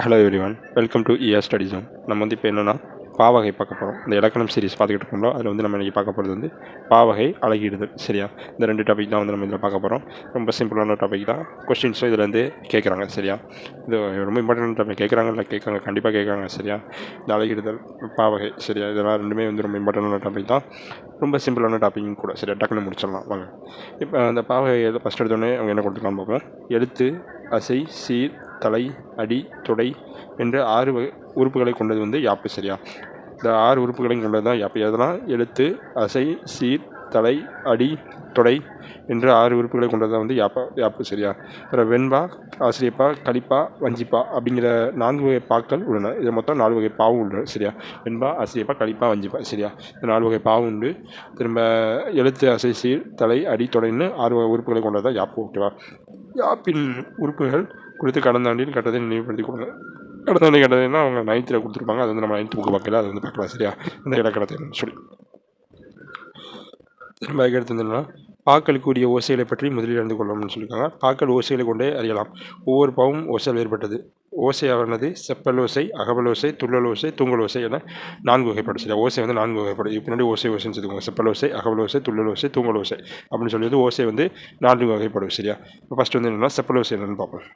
Hello everyone welcome to E R study zone நம்ம வந்து இப்போ என்னென்னா பாவகை பார்க்க போகிறோம் இந்த இலக்கணம் சீரிஸ் பார்த்துக்கிட்டு இருக்கோம் அதில் வந்து நம்ம இன்றைக்கி பார்க்க போகிறது வந்து பாவகை அழகிடுதல் சரியா? இந்த ரெண்டு டாபிக் தான் வந்து நம்ம இதில் பார்க்க போகிறோம் ரொம்ப சிம்பிளான டாபிக் தான். கொஸ்டின்ஸும் இதில் வந்து கேட்குறாங்க சரியா? இது ரொம்ப இம்பார்ட்டன்ட் டாபிக் கேட்குறாங்க இல்லை கேட்குறாங்க கண்டிப்பாக கேட்குறாங்க சரியா? இந்த அழகிடுதல் பாவகை சரியா? இதெல்லாம் ரெண்டுமே வந்து ரொம்ப இம்பார்ட்டண்டான டாபிக் தான். ரொம்ப சிம்பிளான டாப்பிக்கும் கூட சரியா? டக்குன்னு முடிச்சிடலாம் வாங்க. இப்போ அந்த பாவகையை ஃபஸ்ட் எடுத்தோடனே அவங்க என்ன கொடுத்துக்கலாம் பார்ப்போம். எழுத்து அசை சீர் தலை அடி தொடை என்ற ஆறு வகை உறுப்புகளை கொண்டது வந்து யாப்பு சரியா இந்த ஆறு உறுப்புகளையும் கொண்டது தான் யாப்பு. அதெல்லாம் எழுத்து அசை சீர் தலை அடி தொடை என்ற ஆறு உறுப்புகளை கொண்டது தான் வந்து யாப்பா யாப்பு சரியா அப்புறம் வெண்பா ஆசிரியப்பா கலிப்பா வஞ்சிப்பா அப்படிங்கிற நான்கு வகை பாக்கள் உள்ளன. இது மொத்தம் நாலு வகை பாவும் உள்ளன சரியா? வெண்பா ஆசிரியப்பா கலிப்பா வஞ்சிப்பா. சரியா? இந்த நாலு வகை பாவும் உண்டு. திரும்ப எழுத்து அசை சீர் தலை அடி தொடைன்னு ஆறு வகை உறுப்புகளை கொண்டது தான் யாப்பு. ஓகேவா? யாப்பின் உறுப்புகள் கொடுத்து கடந்த ஆண்டில் கட்டதை நினைவுபடுத்தி கொடுங்க கடந்த ஆண்டு கட்டதைன்னா அவங்க நைன்த்தில் கொடுத்துருப்பாங்க. அது வந்து நம்ம நைன்த் புக்கு பார்க்கல அது வந்து பார்க்கலாம் சரியா? இந்த இலக்கணத்தை சொல்லி. திரும்ப அதுக்கு அடுத்து பாக்கள் கூடிய ஓசைகளை பற்றி முதலில் அறிந்து கொள்ளணும்னு சொல்லியிருக்காங்க பாக்கள் ஓசைகளை கொண்டே அறியலாம். ஒவ்வொரு பாவும் ஓசையில் ஓசை ஓசையானது செப்பல் ஓசை அகவல் ஓசை துள்ளல் ஓசை தூங்கல் ஓசை என நான்கு வகைப்படும். சரியா? ஓசை வந்து நான்கு வகைப்படும். இப்போ ஓசை ஓசைன்னு சொல்லுவாங்க செப்பல் ஓசை அகவல் ஓசை துள்ளல் ஓசை தூங்கல் ஓசை அப்படின்னு சொல்லி வந்து ஓசை வந்து நான்கு வகைப்படும். சரியா? இப்போ ஃபஸ்ட் வந்து என்னென்னா செப்பல் ஓசை என்னென்னு பார்ப்போம்.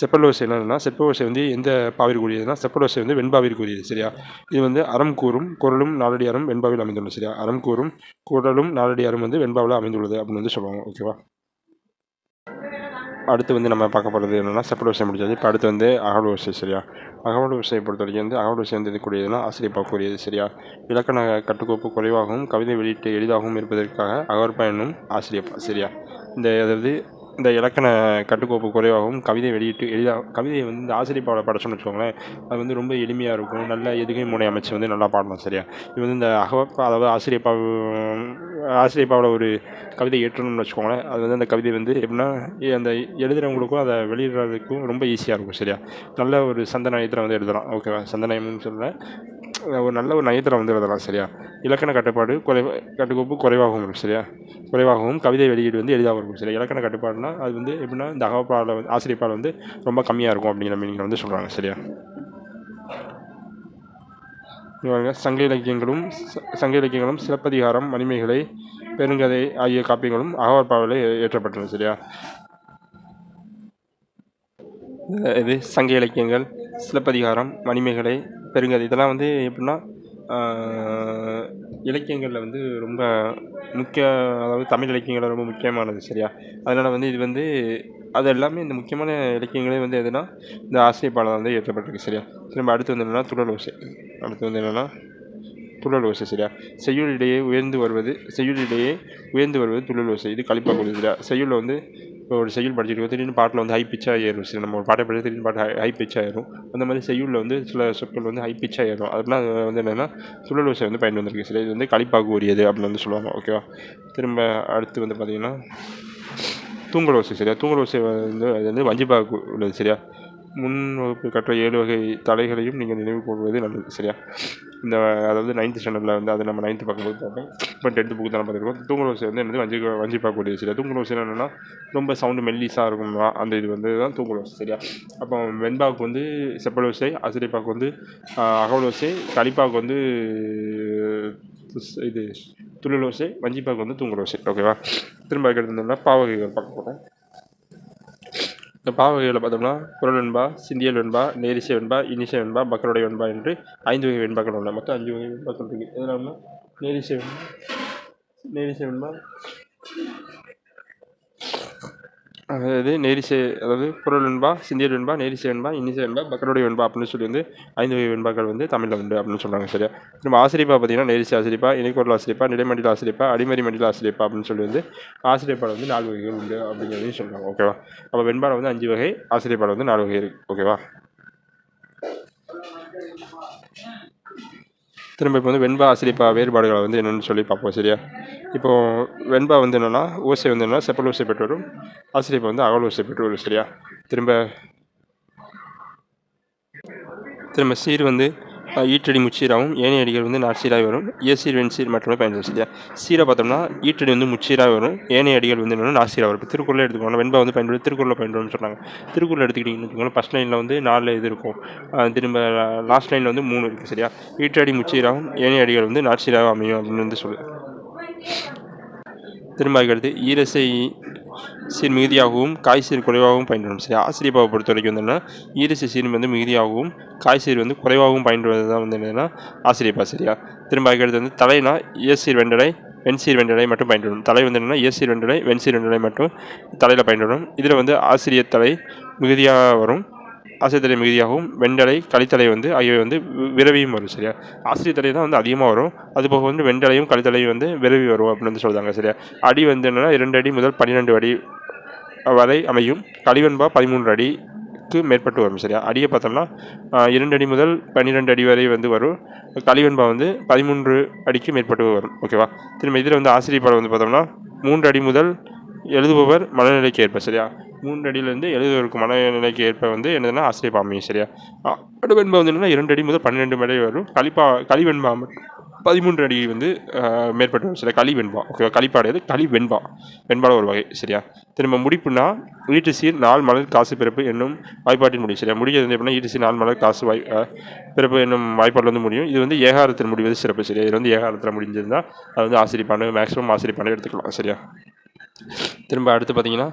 செப்பலோசை என்னன்னா செப்பலோசை வந்து எந்த பாவிற்குரியதுனா செப்பலோசை வந்து வெண்பாவிற்குரியது சரியா? இது வந்து அறம் கூறும் குரலும் நாலடி அறம் வெண்பாவில் அமைந்துள்ளது சரியா? அறம் கூறும் குரலும் நாலடி அறம் வந்து வெண்பாவில் அமைந்துள்ளது அப்படின்னு வந்து சொல்லுவாங்க ஓகேவா அடுத்து வந்து நம்ம பார்க்க போகிறது என்னென்னா செப்பலோசை முடிஞ்சது. இப்போ அடுத்து வந்து அகவலோசை சரியா? அகவல் அகவலோசையை பொறுத்த வரைக்கும் வந்து அகவலோசை வந்து எதுக்கூடியதுன்னா ஆசிரியப்பாக்குரியது சரியா? இலக்கண கட்டுக்கோப்பு குறைவாகவும் கவிதை வெளியீட்டு எளிதாகவும் இருப்பதற்காக அகவற்பா என்னும் ஆசிரியப்பா சரியா? இந்த அதாவது இந்த இலக்கண கட்டுக்கோப்பு குறைவாகவும் கவிதை வெளியிட்டு எளிதாக கவிதையை வந்து இந்த ஆசிரியப்பாவில் படைச்சோம்னு வச்சுக்கோங்களேன் அது வந்து ரொம்ப எளிமையாக இருக்கும். நல்ல எதுகை முனை அமைச்சு வந்து நல்லா பாடலாம் சரியா? இது வந்து இந்த அகவப்பா அதாவது ஆசிரியப்பா ஆசிரியப்பாவில் ஒரு கவிதை ஏற்றணும்னு வச்சுக்கோங்களேன். அது வந்து அந்த கவிதை வந்து எப்படின்னா அந்த எழுதுகிறவங்களுக்கும் அதை வெளியிடுறதுக்கும் ரொம்ப ஈஸியாக இருக்கும் சரியா? நல்ல ஒரு சந்த நயத்தில் வந்து எழுதலாம் ஓகேவா சந்த நயம்னு சொல்லலை ஒரு நல்ல ஒரு நயத்தில் வந்து எழுதலாம் சரியா? இலக்கண கட்டுப்பாடு குறை கட்டுக்கோப்பு குறைவாகவும் இருக்கும் சரியா? குறைவாகவும் கவிதை வெளியீடு வந்து எளிதாகவும் இருக்கும் சரியா? இலக்கண கட்டுப்பாடுனா அது வந்து எப்படின்னா இந்த அகப்பாடில் வந்து ஆசிரியப்பால் வந்து ரொம்ப கம்மியாக இருக்கும் அப்படிங்கிற மீனிங்கில் வந்து சொல்கிறாங்க சரியா? இவங்க சங்க இலக்கியங்களும் சங்க இலக்கியங்களும் சிலப்பதிகாரம் மணிமேகலை பெருங்கதை ஆகிய காப்பியங்களும் அகவற்பாவில் ஏற்றப்பட்டன சரியா? இது சங்க இலக்கியங்கள் சிலப்பதிகாரம் மணிமேகலை பெருங்கதை இதெல்லாம் வந்து எப்படின்னா இலக்கியங்களில் வந்து ரொம்ப முக்கிய அதாவது தமிழ் இலக்கியங்களில் ரொம்ப முக்கியமானது சரியா? அதனால் வந்து இது வந்து அது எல்லாமே இந்த முக்கியமான இலக்கியங்களே வந்து எதுனா இந்த ஆசிரியப்பாளர் வந்து ஏற்றப்பட்டிருக்கு சரியா? திரும்ப அடுத்து வந்து என்னென்னா துடல் ஓசை அடுத்து வந்து என்னென்னா துள்ளல் ஓசை சரியா செய்யுளிடையே உயர்ந்து வருவது செய்யுளிடையே உயர்ந்து வருவது துள்ளல் ஓசை இது கழிப்பாக கொடுக்குது சரியா செய்யுளில் வந்து இப்போ ஒரு செய்யுள் படிச்சிருக்கோம் திடீர்னு பாட்டில் வந்து ஹை பிச்சாக ஏறும் சரி. நம்ம ஒரு பாட்டை படிச்சு திடீர்னு பாட்டு ஹை ஹை பிச்சாக ஏறும். அந்த மாதிரி செய்யுளில் வந்து சில சொற்கள் வந்து ஹை பிச்சாக ஏறும் அதெல்லாம் வந்து என்னென்னா துழல் ஓசை வந்து பயன் வந்திருக்கு சரி. இது வந்து கழிப்பாக உரியது அப்படின்னு வந்து சொல்லுவாங்க. ஓகேவா திரும்ப அடுத்து வந்து பார்த்திங்கன்னா தூங்கல் ஓசை சரியா தூங்கல் ஓசை வந்து அது வந்து வஞ்சிப்பாக உள்ளது சரியா முன் வகுப்பு கற்ற ஏழு வகை தலைகளையும் நீங்கள் நினைவு கூறுவது நல்லது சரியா? இந்த அதாவது நைன்த்து ஸ்டாண்டர்டில் வந்து அதை நம்ம நைன்த்து பார்க்கும்போது பார்ப்போம். இப்போ டென்த்து புக்கு தான் பார்த்துருக்கோம் தூங்குற ஓசை வந்து என்னது? வஞ்சி வஞ்சி பார்க்கக்கூடிய சரியா தூங்குற ஓசை என்னென்னா ரொம்ப சவுண்டு மெல்லிஸாக இருக்கும். அந்த இது வந்து தான் தூங்குற ஓசை சரியா? அப்போ வெண்பாவுக்கு வந்து செப்பல் ஓசை ஆசிரியப்பாவுக்கு வந்து அகவல் ஓசை கலிப்பாவுக்கு வந்து இது துள்ளல் ஓசை வஞ்சிப்பாவுக்கு வந்து தூங்குற ஓசை ஓகேவா? திரும்ப அதுக்கு பாவகைகள் பார்க்க போகிறோம் இந்த பாவகைகளில் பார்த்தோம்னா குரல் வெண்பா சிந்தியல் வெண்பா நேரிசை வெண்பா இனிசை வெண்பா மக்களுடைய வெண்பா என்று ஐந்து வகை வெண்பாக்கள் உள்ள மொத்தம் அஞ்சு வகை வெண்பாக்கள் இருக்குது எதுனா நேரிசை வெண்பா. நேரிசை வெண்பா. அதாவது நேரிசை அதாவது குரல் வெண்பா சிந்தியல் வெண்பா நேரிசை வெண்பா இன்னிசை வெண்பா பக்கருடைய வெண்பா அப்படின்னு சொல்லி வந்து ஐந்து வகை வெண்பாக்கள் வந்து தமிழில் உண்டு அப்படின்னு சொல்கிறாங்க சரியா? நம்ம ஆசிரியப்பா பார்த்தீங்கன்னா நேரிசை ஆசிரியப்பா இணைக்குரல் ஆசிரியப்பா நிலைமண்டில ஆசிரியப்பா அடிமறி மண்டில ஆசிரியப்பா அப்படின்னு சொல்லி வந்து ஆசிரியப்பாடு வந்து நாலு வகைகள் உண்டு அப்படிங்கிறதையும் சொல்கிறாங்க ஓகேவா அப்போ வெண்பாடு வந்து அஞ்சு வகை ஆசிரியப்பாடு வந்து நாலு வகை இருக்குது ஓகேவா திரும்ப இப்போ வந்து வெண்பா ஆசிரியப்பா வேறுபாடுகளை வந்து என்னென்னு சொல்லி பார்ப்போம் சரியா? இப்போது வெண்பா வந்து என்னென்னா ஓசை வந்து என்னென்னா செப்பல் ஓசை பெற்று வரும். ஆசிரியப்பா வந்து அகல் ஓசை பெற்று வரும் சரியா? திரும்ப திரும்ப சீர் வந்து ஈட்டடி முச்சீராகவும் ஏனைய அடிகள் வந்து நாற்சீராக வரும். ஏசீர் வெண்சீர் மட்டுமே பயன்படும் சரியா சீரை பார்த்தோம்னா ஈட்டடி வந்து முச்சீராக வரும். ஏனைய அடிகள் வந்து என்னென்னா வரும். இப்போ திருக்குறளே எடுத்துக்கோங்க. வெண்பா வந்து பயன்படுத்தி திருக்குறளில் பயன்படும்னு சொன்னாங்க. திருக்குறள் எடுத்துக்கிட்டிங்கன்னு வச்சுக்கோங்களேன். ஃபஸ்ட் லைனில் வந்து நாலு இது இருக்கும். திரும்ப லாஸ்ட் லைனில் வந்து மூணு இருக்குது சரியா? ஈட்டடி முச்சீராகவும் ஏனைய அடிகள் வந்து நாற்சீராக அமையும் அப்படின்னு வந்து சொல்லு திரும்ப அடுத்து ஈரசை சீர் மிகுதியாகவும் காய் சீர் குறைவாகவும் பயன்படும். சரி ஆசிரியப்பாவை பொறுத்த வரைக்கும் வந்து என்னென்னா ஈரசை சீர் வந்து மிகுதியாகவும் காய் சீர் வந்து குறைவாகவும் பயன்படுவது தான் வந்து என்னென்னா ஆசிரியப்பா சரியா? திரும்ப அதுக்கடுத்து வந்து தலைனா இயற்சீர் வெண்டடை வெண்சீர் வெண்டடை மட்டும் பயன்படும். தலை வந்து என்னென்னா இயற்சீர் வெண்டடை வெண்சீர் வெண்டடை மட்டும் தலையில் பயன்படும். இதில் வந்து ஆசிரியர் தலை மிகுதியாக வரும். ஆசிரியத்தலை மிகுதியாகவும் வெண்டலை கலித்தலை வந்து ஆகியவை வந்து விரவியும் வரும் சரியா? ஆசிரியத்தலை தான் வந்து அதிகமாக வரும். அதுபோக வந்து வெண்டலையும் கலித்தலையும் வந்து விரவி வரும் அப்படின்னு வந்து சொல்கிறாங்க சரியா? அடி வந்து என்னென்னா இரண்டு அடி முதல் பன்னிரெண்டு அடி வரை அமையும். கலிவெண்பா பதிமூன்று அடிக்கு மேற்பட்டு வரும் சரியா? அடியை பார்த்தோம்னா இரண்டு அடி முதல் பன்னிரெண்டு அடி வரை வந்து வரும். கலிவெண்பா வந்து பதிமூன்று அடிக்கு மேற்பட்டு வரும் ஓகேவா? திரும்ப இதில் வந்து ஆசிரியர் பாடம் வந்து பார்த்தோம்னா மூன்று அடி முதல் எழுதுபவர் மனநிலைக்கு ஏற்ப சரியா? மூன்று அடியிலேருந்து எழுதுவதற்கு மனநிலைக்கு ஏற்ப வந்து என்னதுன்னா ஆசிரியப்பா அமையும் சரியா அடுவெண்பா வந்து என்னன்னா இரண்டு அடி முதல் பன்னெண்டு வரை வரும். கழிப்பா கழிவெண்பா பதிமூன்று அடி வந்து மேற்பட்டு வரும் சரியா? களி வெண்பா ஓகேவா களிப்பாடையது களி வெண்பா வெண்பாட ஒரு வகை சரியா? திரும்ப முடிப்புனா ஈட்டு சீர் நாள் மலர் காசு பிறப்பு என்னும் வாய்ப்பாட்டின் முடியும் சரியா? முடிக்கிறது வந்து எப்படின்னா ஈட்டு சீர் நாள் மலர் காசு வாய் பிறப்பு என்னும் வாய்ப்பாட்டில் வந்து முடியும். இது வந்து ஏகாரத்தில் முடிவது சிறப்பு சரியா? இது வந்து ஏகாரத்தில் முடிஞ்சிருந்தால் அது வந்து ஆசிரியப்பான மேக்ஸிமம் ஆசிரியப்பான எடுத்துக்கலாம் சரியா? திரும்ப அடுத்து பார்த்தீங்கன்னா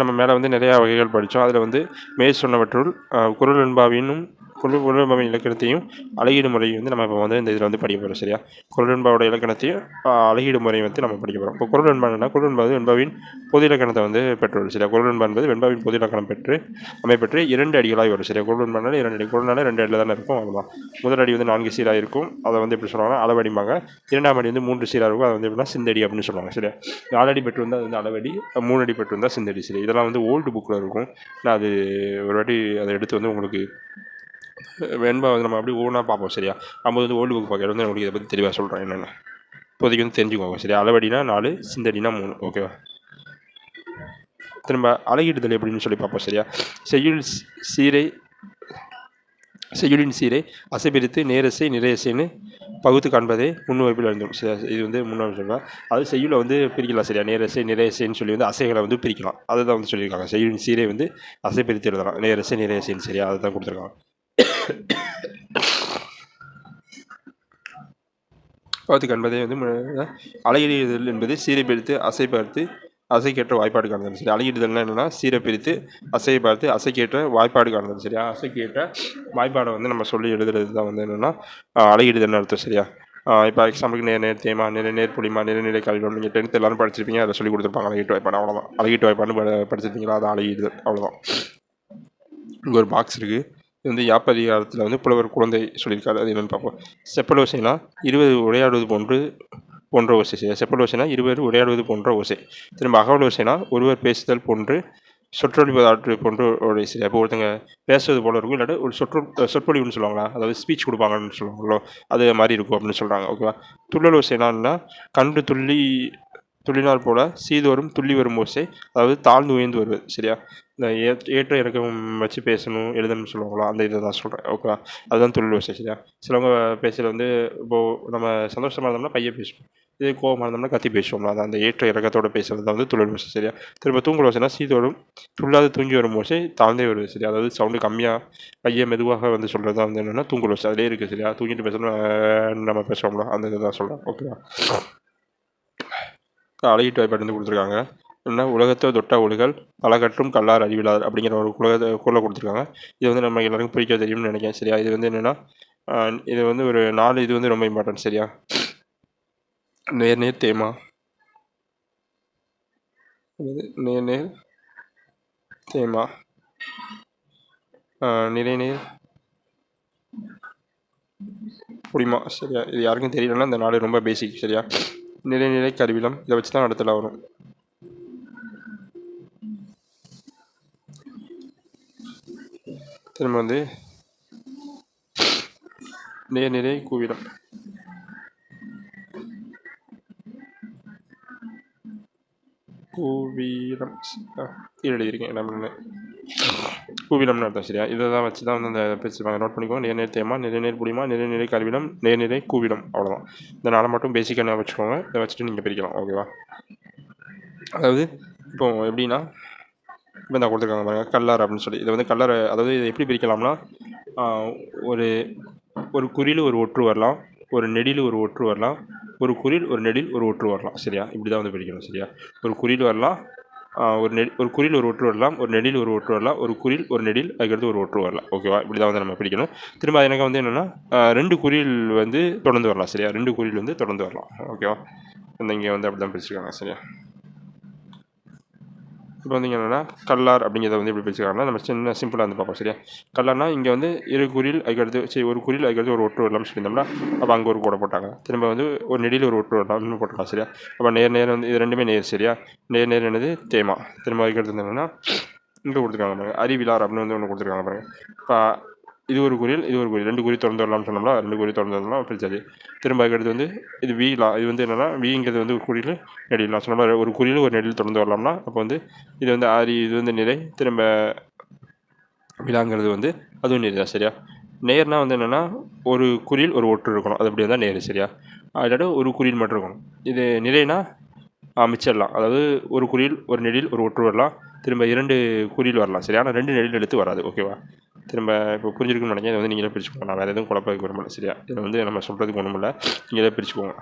நம்ம மேலே வந்து நிறையா வகைகள் படித்தோம். அதில் வந்து மேற் சொன்னவற்றுள் என்பாவினும் குழு வெண்பாவினும் குரல் இலக்கணத்தையும் அழகீடு முறையும் வந்து நம்ம இப்போ வந்து இந்த இதில் வந்து படிக்க போகிறோம் சரியா? குரல் வெண்பாவோட இலக்கணத்தையும் அழகீடு முறையும் வந்து நம்ம படிக்க போகிறோம் இப்போ குரல் வெண்பான்னா குரல் வெண்பா வெண்பாவின் பொது இலக்கணத்தை வந்து பெற்றுள்ளது சரியா? குரல் வெண்பா என்பது வெண்பாவின் பொது இலக்கணம் பெற்று அமைப்பெற்று இரண்டு அடிகளாக வரும் சரியா? குரல் வெண்பானால இரண்டு அடி குரல்னால ரெண்டு அடியில் தானே இருக்கும் அவ்வளோதான் முதல் அடி வந்து நான்கு சீராக இருக்கும் அதை வந்து எப்படி சொல்லுவாங்கன்னா அளவடிம்பாங்க. இரண்டாம் அடி வந்து மூன்று சீராக இருக்கும் அதை வந்து எப்படின்னா சிந்தடி அப்படின்னு சொல்லுவாங்க சரியா? நாலு அடி பெற்று வந்தால் அது வந்து அளவடி மூணு அடி பெற்று வந்தால் சிந்தடி சரி? இதெல்லாம் வந்து ஓல்டு புக்கில் இருக்கும். நான் அது ஒரு வாட்டி அதை எடுத்து வந்து உங்களுக்கு வெண்பா வந்து நம்ம அப்படியே ஓனாக பார்ப்போம் சரியா? நம்ம வந்து ஓல்டு புக் பார்க்கறது வந்து உங்களுக்கு இதை பற்றி தெளிவாக சொல்கிறேன் என்னென்ன. இப்போதைக்கு வந்து தெரிஞ்சுக்கோங்க சரியா? அளவடினா நாலு சிந்தடினா மூணு ஓகேவா திரும்ப அழகிடுதல் எப்படின்னு சொல்லி பார்ப்போம் சரியா? செய்யுள் சீரை செய்யுளின் சீரை அசைபிரித்து நேரசை நிறையசைன்னு பகுத்து காண்பதே முன்வைப்பில் இருந்தோம் இது வந்து முன்னாடி சொல்கிறேன் அது செய்யுளை வந்து பிரிக்கலாம் சரியா? நேரசை நிறையசைன்னு சொல்லி வந்து அசைகளை வந்து பிரிக்கலாம். அதை தான் வந்து சொல்லியிருக்காங்க. செய்யுளின் சீரை வந்து அசை பிரித்து எழுதலாம். நேரசை நிறையசைன்னு சரியா? அதை தான் கொடுத்துருக்காங்க. பகுத்து காண்பதே வந்து அலையிடுதல் என்பது சீரை பிரித்து அசை பார்த்து அசைக்கேற்ற வாய்ப்பாடு காணுதல். சரி அலையிடுதல்னா என்னென்னா சீரை பிரித்து அசையை பார்த்து அசைக்கேற்ற வாய்ப்பாடு காணுதல். சரியா? அசைக்கேற்ற வாய்ப்பாடை வந்து நம்ம சொல்லி எழுதுறது தான் வந்து என்னென்னா அலையிடுதல்னு அர்த்தம். சரியா? இப்போ எக்ஸாம்பிளுக்கு நேர் நேர் தேமா நிறை நேர் புளிமா நிறநிலை கல்விடம் நீங்கள் டென்த் எல்லாரும் படிச்சிருப்பீங்க அதை சொல்லி கொடுத்துருப்பாங்க. அழகிட்டு வாய்ப்பாடு அவ்வளோதான் அழகிட்டு வாய்ப்பாடு படிச்சிருப்பீங்களா? அது அழகிடுதல் அவ்வளோதான் இங்கே ஒரு பாக்ஸ் இருக்குது இது வந்து யாப்பதிகாரத்தில் வந்து புலவர் குழந்தை சொல்லியிருக்காரு. அது என்னென்னு பார்ப்போம். செப்பலோசைனா இருபது உரையாடுவது போன்று போன்ற ஓசை. செப்பல் ஓசைனா இருவர் உரையாடுவது போன்ற ஓசை. திரும்ப அகவலோசைனா ஒருவர் பேசுதல் போன்று சொற்றொழிப்பது ஆற்று போன்ற ஒரு சரி அப்போ ஒருத்தங்க பேசுவது போல இருக்கும். இல்லாட்டி ஒரு சொற்றொ சொற்பொழிவுன்னு சொல்லுவாங்களா? அதாவது ஸ்பீச் கொடுப்பாங்கன்னு சொல்லுவாங்களோ? அது மாதிரி இருக்கும் அப்படின்னு சொல்கிறாங்க ஓகேவா துள்ளல் ஓசைனா கண்டு துள்ளி துள்ளினால் போல சீதோறும் துள்ளி வரும் ஓசை. அதாவது தாழ்ந்து உயர்ந்து வருவது. சரியா? இந்த ஏ ஏற்ற இறக்கம் வச்சு பேசணும் எழுதணும்னு சொல்லுவாங்களோ அந்த இதை தான் சொல்கிறேன் ஓகேவா அதுதான் தொழில் விசேஷம் சரியா சிலவங்க பேசுகிறது வந்து இப்போது நம்ம சந்தோஷமாக இருந்தோம்னா பையன் பேசுவோம் இதே கோவமாக இருந்தோம்னா கத்தி பேசுவோம்ல அது அந்த ஏற்ற இறக்கத்தோட பேசுறது தான் வந்து தொழில் விஷயம் சரியா திரும்ப தூங்குற வசனா சீதோடும் துள்ளாது தூங்கி வரும் ஓசை தாழ்ந்தே வருது சரியா அதாவது சவுண்டு கம்மியாக பையன் மெதுவாக வந்து சொல்கிறது தான் வந்து என்னென்னா தூங்குற ஓசை அதிலே இருக்குது சரியா? தூங்கிட்டு பேசணும் நம்ம பேசுவோம்ல அந்த இதை தான் சொல்கிறேன் ஓகேவா அழகிட்டு வாய்ப்பாட்டு வந்து கொடுத்துருக்காங்க. என்ன உலகத்தை தொட்ட ஒழுகல் பலகற்றும் கல்லார் அறிவிலார் அப்படிங்கிற ஒரு குலக குரலை கொடுத்துருக்காங்க. இது வந்து நம்ம எல்லாருக்கும் பிடிக்க தெரியும்னு நினைக்கிறேன். சரியா? இது வந்து என்னென்னா இது வந்து ஒரு நாலு இது வந்து ரொம்ப இம்பார்ட்டன்ட் சரியா? நேர் நேர் தேமா? நேர் நேர் தேமா? நிறைநீர் புடிமா புரியுமா? சரியா? இது யாருக்கும் தெரியலன்னா இந்த நாடு ரொம்ப பேசிக் சரியா? நிறைநிலை கருவிலம். இதை வச்சு தான் அடுத்துல வரும். திரும்ப வந்து நேர்நிறை கூவிடம் கூவீரம் கீழே எழுதியிருக்கேன் என்ன? கூவிடம்னு அர்த்தம் சரியா? இதை தான் வச்சு தான் வந்து அந்த பிரிச்சுப்பாங்க நோட் பண்ணிக்கோங்க நேர்நேர் தேமா நிறைநேர் புடிமா நிறைநிறை கருவிடம் நேர்நிறை கூவிடம் அவ்வளோதான் இந்த நாளை மட்டும் பேசிக்காக வச்சுக்கோங்க இதை வச்சுட்டு நீங்கள் பிரிக்கலாம் ஓகேவா அதாவது இப்போ எப்படின்னா இப்போ நான் கொடுத்துருக்காங்க பாருங்கள் கல்லர் அப்படின்னு சொல்லி. இதை வந்து கல்லார் அதாவது இதை எப்படி பிரிக்கலாம்னா ஒரு ஒரு குறியில் ஒரு ஒற்று வரலாம் ஒரு நெடியில் ஒரு ஒற்று வரலாம் ஒரு குறில் ஒரு நெடில் ஒரு ஒற்று வரலாம். சரியா? இப்படி தான் வந்து பிரிக்கணும் சரியா? ஒரு குறில் வரலாம் ஒரு நெ ஒரு குறில் ஒரு ஒற்று வரலாம் ஒரு நெடில் ஒரு ஒற்று வரலாம் ஒரு குறில் ஒரு நெடில் அதுக்கடுத்து ஒரு ஒற்று வரலாம். ஓகேவா இப்படி தான் வந்து நம்ம பிடிக்கணும் திரும்ப எனக்கு வந்து என்னென்னா ரெண்டு குறில் வந்து தொடர்ந்து வரலாம் சரியா? ரெண்டு குறில் வந்து தொடர்ந்து வரலாம். ஓகேவா இந்த இங்கே வந்து அப்படி தான் பிரிச்சுருக்காங்க சரியா? இப்போ வந்து என்னென்னா கல்லார் அப்படிங்கிறத வந்து எப்படி பிரிச்சுக்காங்கன்னா நம்ம சின்ன சிம்பிளாக வந்து பார்ப்போம் சரியா? கல்லார்னா இங்கே வந்து இரு குரில் அதுக்கடுத்து சரி ஒரு குரில் அதுக்கடுத்து ஒரு ஒற்று வரலாம்னு சொல்லியிருந்தோம்னா அப்போ அங்கே ஒரு கூட போட்டாங்க. திரும்ப வந்து ஒரு நெடியில் ஒரு ஒற்று வரலாம்னு போட்டுக்கலாம் சரியா? அப்போ நேர் நேர் வந்து இது ரெண்டுமே நேர் சரியா? நேர் நேர் என்னது? தேமா. திரும்ப அதுக்கடுத்து என்னென்னா என்னன்னா இங்கே கொடுத்துருக்காங்க பாருங்க. அறிவிலார் அப்படின்னு வந்து ஒன்று கொடுத்துருக்காங்க பாருங்க. இப்போ இது ஒரு குறியில் இது ஒரு குறியில் ரெண்டு குறி திறந்து வரலாம்னு சொன்னோம்னா ரெண்டு குறி திறந்து வரலாம் பிரிச்சாச்சு திரும்ப அதுக்கடுத்து வந்து இது வீலா இது வந்து என்னென்னா வீங்கிறது வந்து ஒரு குறியில் நெடில். நான் ஒரு குறியில் ஒரு நெடில் திறந்து வரலாம்னா அப்போ வந்து இது வந்து ஆரி இது வந்து நிறை திரும்ப விழாங்கிறது வந்து அதுவும் நிறை தான் சரியா? நேர்னால் வந்து என்னென்னா ஒரு குறியில் ஒரு ஒற்று இருக்கணும். அது அப்படி இருந்தால் நேர் சரியா? அதாவது ஒரு குறியில் மட்டும் இருக்கணும். இது நிறைனா மிச்சிடலாம் அதாவது ஒரு குறியில் ஒரு நெடில் ஒரு ஒற்று வரலாம். திரும்ப இரண்டு குறியில் வரலாம் சரியா? ஆனால் ரெண்டு நெடில் எடுத்து வராது ஓகேவா திரும்ப இப்போ புரிஞ்சிருக்குன்னு நினைக்கிறேன். இதை வந்து நீங்களே பிரிச்சுக்கோங்க. நான் வேறு எதுவும் குழப்பத்துக்கு விரும்பல சரியா? இதை வந்து நம்ம சொல்கிறதுக்கு ஒன்றும் இல்லை. நீங்களே பிரிச்சுக்கோங்க.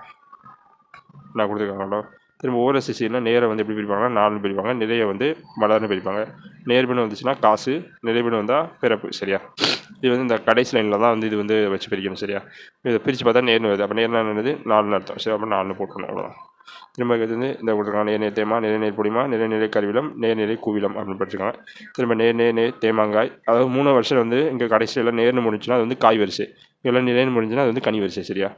நான் கொடுத்துருக்காங்களோ திரும்ப ஓரசிசினா நேரை வந்து எப்படி பிரிப்பாங்கன்னா நாலு பிரிப்பாங்க. நிறைய வந்து மலர்னு பிரிப்பாங்க. நேர்பின்னு வந்துச்சுன்னா காசு நிறைபின்னு வந்தால் பிறப்பு. சரியா? இது வந்து இந்த கடைசி லைனில் தான் வந்து இது வந்து வச்சு பிரிக்கணும். சரியா? இதை பிரித்து பார்த்தா நேர்னு வருது. அப்போ நேர்னா என்னது? நாலுன்னு அர்த்தம். சரி அப்போ நாலுன்னு போட்டுக்கணும் அவ்வளோதான் திரும்ப இது வந்து இந்த கொடுத்துருக்காங்க நேர் நேர் தேமா நிறை புடிமா பொடிமா நிறை கருவிலம் நேர்நிலை கூவிலம் அப்படின்னு படிச்சிருக்காங்க. திரும்ப நேர் நேர் நேர் தேமாங்காய். அதாவது மூணு வருஷம் வந்து இங்கே கடைசியில் நேர்னு முடிஞ்சுன்னா அது வந்து காய் வரிசை. இதெல்லாம் நிறைன்னு முடிஞ்சுன்னா அது வந்து கனி வரிசை சரியா?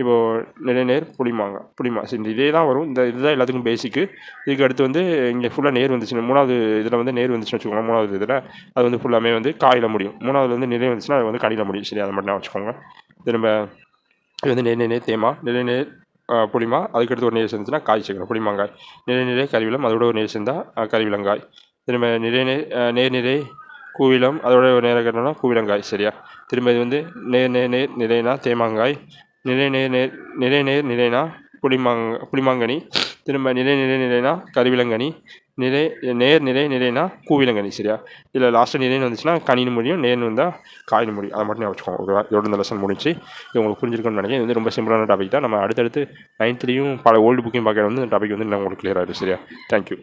இப்போது நிறைநேர் புளிமாங்க புளிமா சரி இந்த இதே தான் வரும். இந்த இதுதான் எல்லாத்துக்கும் பேசிக்கு இதுக்கு அடுத்து வந்து இங்கே ஃபுல்லாக நேர் வந்துச்சுன்னா மூணாவது இதில் வந்து நேர் வந்துச்சுன்னு வச்சுக்கோங்க மூணாவது இதில். அது வந்து ஃபுல்லாமே வந்து காயில் முடியும். மூணாவது வந்து நிறை வந்துச்சுன்னா அது வந்து கனியில் முடியும். சரி அதை மட்டும் வச்சுக்கோங்க. திரும்ப இது வந்து நேர் நேர் தேமா நிறை புளிமா. அதுக்கடுத்து ஒரு நீர் சேர்ந்துச்சுன்னா காய் சேர்க்கணும். புளிமாங்காய் நிறை நிறை கருவிலம் அதோட ஒரு நீர் சேர்ந்தால் ஆஹ், கருவிலங்காய் திரும்ப நிறை நேர் நேர் நிறை கூவிலம் அதோட ஒரு நேரம் கட்டணும்னா கூவிலங்காய் சரியா? திரும்ப இது வந்து நேர் நேர் நேர் நிறைனா தேமாங்காய் நிறை நேர் நேர் நிறை நேர் நிறைனா புளிமாங்க புளிமாங்கனி. திரும்ப நிறை நிறை நிறைனா கருவிலங்கனி நிறை நேர் நிறை நிறைனா கூவிலங்கனி சரியா? இல்லை லாஸ்ட்டு நிறைன்னு வந்துச்சுன்னா கனின்னு முடியும் நேர்னு வந்தால் காயின் முடியும் அதை மட்டும் ஞாபகம் வச்சுக்கோங்க. ஓகேவா இதோட இந்த லெசன் முடிஞ்சு இது உங்களுக்கு புரிஞ்சிருக்கணும்னு நினைக்கிறேன். இது வந்து ரொம்ப சிம்பிளான டாபிக் தான். நம்ம அடுத்தடுத்து நைன்த்லேயும் பல ஓல்டு புக்கையும் பார்க்குற வந்து இந்த டாபிக் வந்து இன்னும் உங்களுக்கு கிளியர் ஆகிடும் சரியா? தேங்க்யூ